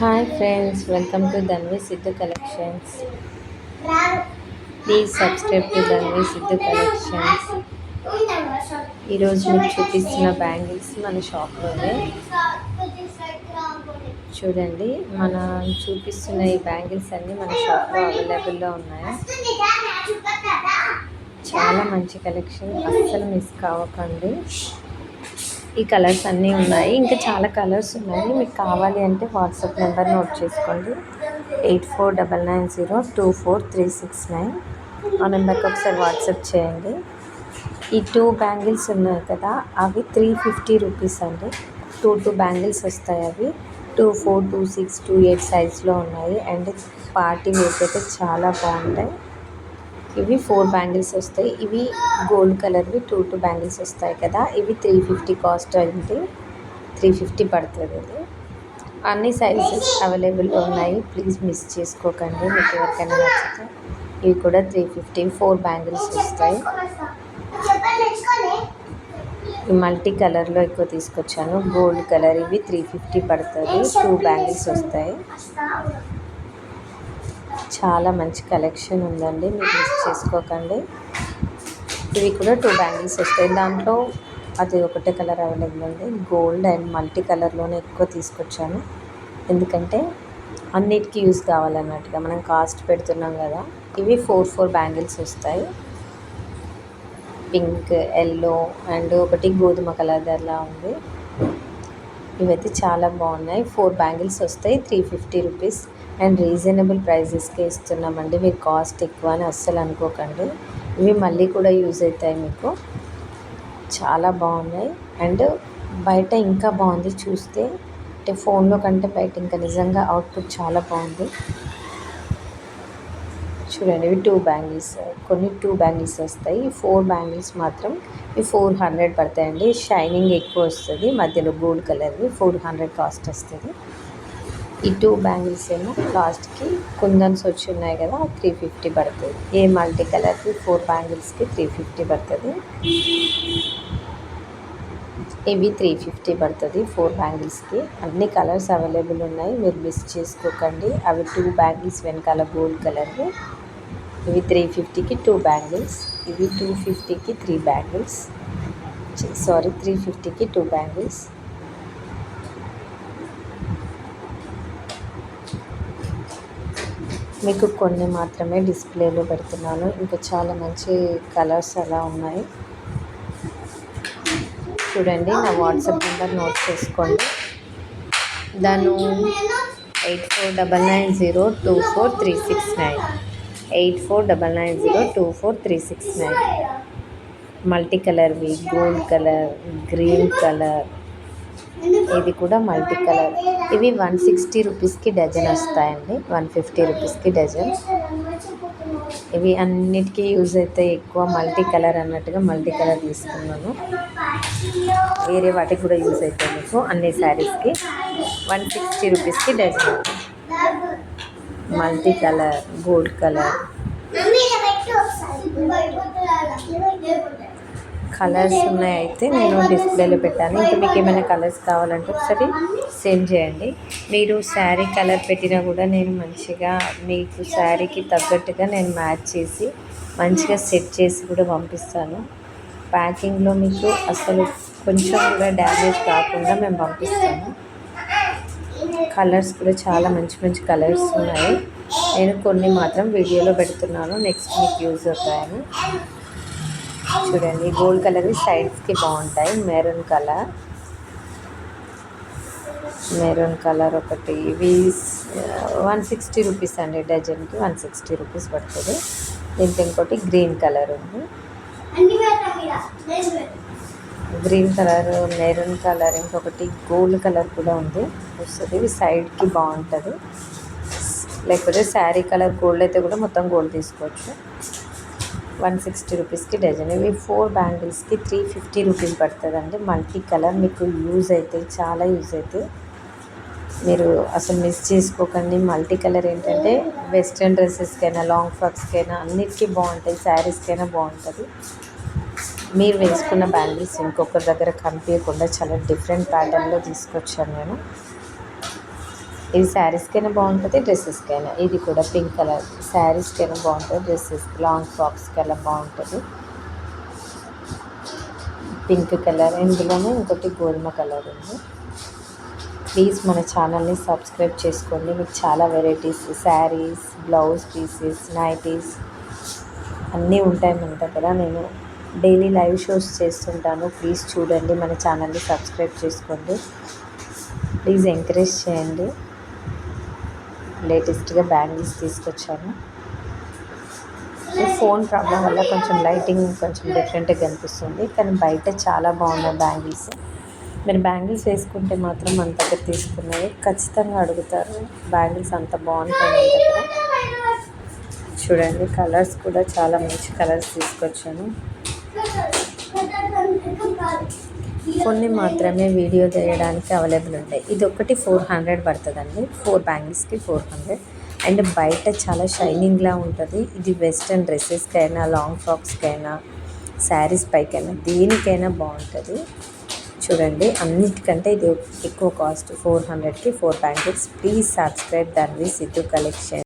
Hi friends welcome to Dhanvi Siddhu collections please subscribe to Dhanvi Siddhu collections ఈరోజు మీకు చూపిస్తున్న bangles మన షాప్లోనే. చూడండి మనం చూపిస్తున్న ఈ బ్యాంగిల్స్ అన్నీ మన షాప్లో అవైలబుల్లో ఉన్నాయి. చాలా మంచి కలెక్షన్. అస్సలు మిస్ కావకండి. ఈ కలర్స్ అన్నీ ఉన్నాయి. ఇంకా చాలా కలర్స్ ఉన్నాయి మీకు కావాలి అంటే వాట్సాప్ నెంబర్ నోట్ చేసుకోండి. Eight four double nine zero two four three six nine. ఆ నెంబర్కి ఒకసారి వాట్సాప్ చేయండి. ఈ టూ బ్యాంగిల్స్ ఉన్నాయి కదా అవి త్రీ ఫిఫ్టీ రూపీస్ అండి. టూ టూ బ్యాంగిల్స్ వస్తాయి అవి. Two four two six two eight సైజ్లో ఉన్నాయి. అండ్ పార్టీ వేర్ అయితే చాలా బాగుంటాయి. ఇవి ఫోర్ బ్యాంగిల్స్ వస్తాయి. ఇవి గోల్డ్ కలర్వి టూ టూ బ్యాంగిల్స్ వస్తాయి కదా. ఇవి త్రీ ఫిఫ్టీ కాస్ట్ అయింది త్రీ ఫిఫ్టీ పడుతుంది ఇది. అన్ని సైజెస్ అవైలబుల్ ఉన్నాయి. ప్లీజ్ మిస్ చేసుకోకండి. మీకు ఎవరికైనా నచ్చితే ఇవి కూడా త్రీ ఫిఫ్టీ ఫోర్ బ్యాంగిల్స్ వస్తాయి. మల్టీ కలర్లో ఎక్కువ తీసుకొచ్చాను. గోల్డ్ కలర్ ఇవి త్రీ ఫిఫ్టీ పడుతుంది. టూ బ్యాంగిల్స్ వస్తాయి. చాలా మంచి కలెక్షన్ ఉందండి మీరు మిస్ చేసుకోకండి. ఇవి కూడా టూ బ్యాంగిల్స్ వస్తాయి. దాంట్లో అది ఒకటే కలర్ అవైలబుల్ ఉంది గోల్డ్ అండ్ మల్టీ కలర్లోనే ఎక్కువ తీసుకొచ్చాను. ఎందుకంటే అన్నిటికీ యూస్ కావాలన్నట్టుగా మనం కాస్ట్ పెడుతున్నాం కదా ఇవి ఫోర్ ఫోర్ బ్యాంగిల్స్ వస్తాయి. పింక్ ఎల్లో అండ్ ఒకటి గోధుమ కలర్ అలా ఉంది. ఇవైతే చాలా బాగున్నాయి. ఫోర్ బ్యాంగిల్స్ వస్తాయి. Three fifty rupees. And reasonable ప్రైజెస్కే ఇస్తున్నామండి. మీకు కాస్ట్ ఎక్కువ అని అస్సలు అనుకోకండి. ఇవి మళ్ళీ కూడా యూజ్ అవుతాయి మీకు. చాలా బాగున్నాయి. అండ్ బయట ఇంకా బాగుంది. చూస్తే అంటే ఫోన్లో కంటే బయట ఇంకా నిజంగా అవుట్పుట్ చాలా బాగుంది. చూడండి ఇవి టూ బ్యాంగిల్స్ కొన్ని టూ బ్యాంగిల్స్ వస్తాయి. ఫోర్ బ్యాంగిల్స్ మాత్రం ఇవి ఫోర్ హండ్రెడ్ పడతాయండి. షైనింగ్ ఎక్కువ వస్తుంది. మధ్యలో గోల్డ్ కలర్వి ఫోర్ హండ్రెడ్ కాస్ట్ వస్తుంది. ఈ టూ బ్యాంగిల్స్ ఏమో లాస్ట్కి కుందన్స్ వచ్చి ఉన్నాయి కదా త్రీ ఫిఫ్టీ పడుతుంది ఏ మల్టీ కలర్కి ఫోర్ బ్యాంగిల్స్కి త్రీ ఫిఫ్టీ పడుతుంది. ఇవి త్రీ ఫిఫ్టీ పడుతుంది ఫోర్ బ్యాంగిల్స్కి అన్ని కలర్స్ అవైలబుల్ ఉన్నాయి. మీరు మిస్ చేసుకోకండి. అవి టూ బ్యాంగిల్స్ వెనకాల గోల్డ్ కలర్వి ఇవి త్రీ ఫిఫ్టీకి టూ బ్యాంగిల్స్ ఇవి టూ ఫిఫ్టీకి త్రీ బ్యాంగిల్స్ సారీ త్రీ ఫిఫ్టీకి టూ బ్యాంగిల్స్ మీకు కొన్ని మాత్రమే డిస్ప్లేలో పెడుతున్నాను. ఇంకా చాలా మంచి కలర్స్ అలా ఉన్నాయి. చూడండి నా వాట్సాప్ నెంబర్ నోట్ చేసుకోండి. దాను eight four double nine zero two four three six nine. Eight four double nine zero two four three six nine multi కలర్వి gold colour green colour ఇది కూడా మల్టీ కలర్ ఇవి one sixty రూపీస్కి dozen వస్తాయండి. One fifty రూపీస్కి dozen ఇవి అన్నిటికీ use అయితే ఎక్కువ మల్టీ కలర్ అన్నట్టుగా మల్టీ కలర్ తీసుకున్నాను. వేరే వాటికి కూడా యూజ్ అవుతాయి మీకు అన్ని శారీస్కి వన్ సిక్స్టీ రూపీస్కి dozen multi colour gold colour. Colours ఉన్నాయి అయితే నేను డిస్ప్లేలో పెట్టాను. ఇంకా మీకు ఏమైనా కలర్స్ కావాలంటే ఒకసారి సెండ్ చేయండి. మీరు శారీ కలర్ పెట్టినా కూడా నేను మంచిగా మీకు శారీకి తగ్గట్టుగా నేను మ్యాచ్ చేసి మంచిగా సెట్ చేసి కూడా పంపిస్తాను. ప్యాకింగ్లో మీకు అసలు కొంచెం కూడా డ్యామేజ్ కాకుండా మేము పంపిస్తాము. కలర్స్ కూడా చాలా మంచి మంచి కలర్స్ ఉన్నాయి. నేను కొన్ని మాత్రం వీడియోలో పెడుతున్నాను. నెక్స్ట్ మీకు యూజ్ అవుతాయని. చూడండి గోల్డ్ కలర్ సైడ్స్కి బాగుంటాయి. మెరూన్ కలర్ మెరూన్ కలర్ ఒకటి. ఇవి వన్ సిక్స్టీ రూపీస్ అండి. డజన్కి వన్ సిక్స్టీ రూపీస్ పడుతుంది. దీంట్లో ఇంకోటి గ్రీన్ కలర్ ఉంది. గ్రీన్ కలర్ మెరూన్ కలర్ ఇంకొకటి గోల్డ్ కలర్ కూడా ఉంది. వస్తుంది. ఇవి సైడ్కి బాగుంటుంది. లేకపోతే శారీ కలర్ గోల్డ్ అయితే కూడా మొత్తం గోల్డ్ తీసుకోవచ్చు. వన్ సిక్స్టీ రూపీస్కి డజన్. ఇవి ఫోర్ బ్యాంగిల్స్కి త్రీ ఫిఫ్టీ రూపీస్ పడుతుందండి. మల్టీ కలర్ మీకు యూజ్ అవుతాయి చాలా యూజ్ అవుతాయి మీరు అసలు మిస్ చేసుకోకండి. మల్టీ కలర్ ఏంటంటే వెస్ట్రన్ డ్రెస్సెస్కైనా లాంగ్ ఫ్రాక్స్కైనా అన్నిటికీ బాగుంటాయి. శారీస్కైనా బాగుంటుంది. మీరు వేసుకున్న బ్యాంగిల్స్ ఇంకొకరి దగ్గర కనిపించకుండా చాలా డిఫరెంట్ ప్యాటర్న్లో తీసుకొచ్చాను నేను. ఇది శారీస్కైనా బాగుంటుంది డ్రెస్సెస్కైనా. ఇది కూడా పింక్ కలర్ శారీస్కైనా బాగుంటుంది డ్రెస్సెస్ లాంగ్ ఫ్రాక్స్కి అలా బాగుంటుంది. పింక్ కలర్ ఇందులోనే ఇంకోటి గోధుమ కలర్ ఉంది. ప్లీజ్ మన ఛానల్ని సబ్స్క్రైబ్ చేసుకోండి. మీకు చాలా varieties saris blouse pieces nighties అన్నీ ఉంటాయి మన దగ్గర. నేను డైలీ లైవ్ షోస్ చేస్తుంటాను. ప్లీజ్ చూడండి మన ఛానల్ని సబ్స్క్రైబ్ చేసుకోండి. ప్లీజ్ ఎంకరేజ్ చేయండి. లేటెస్ట్గా బ్యాంగిల్స్ తీసుకొచ్చాను. ఫోన్ ప్రాబ్లం వల్ల కొంచెం లైటింగ్ కొంచెం డిఫరెంట్గా కనిపిస్తుంది. కానీ బయట చాలా బాగున్నాయి బ్యాంగిల్స్. మీరు బ్యాంగిల్స్ వేసుకుంటే మాత్రం మన దగ్గర తీసుకున్నవి. ఖచ్చితంగా అడుగుతారు బ్యాంగిల్స్ అంత బాగుంటాయి మన దగ్గర. చూడండి కలర్స్ కూడా చాలా మంచి కలర్స్ తీసుకొచ్చాను. కొన్ని మాత్రమే వీడియో తీయడానికి అవైలబుల్ ఉంటాయి. ఇది ఒకటి ఫోర్ హండ్రెడ్ పడుతుందండి. ఫోర్ బ్యాంగిల్స్కి ఫోర్ హండ్రెడ్. అండ్ బయట చాలా షైనింగ్లా ఉంటుంది. ఇది వెస్ట్రన్ డ్రెస్సెస్కైనా లాంగ్ ఫ్రాక్స్కైనా శారీస్ పైకైనా దేనికైనా బాగుంటుంది. చూడండి అన్నిటికంటే ఇది ఎక్కువ కాస్ట్. ఫోర్ హండ్రెడ్కి ఫోర్ బ్యాంగిల్స్. ప్లీజ్ సబ్స్క్రైబ్ దాన్ని సిద్ధు కలెక్షన్.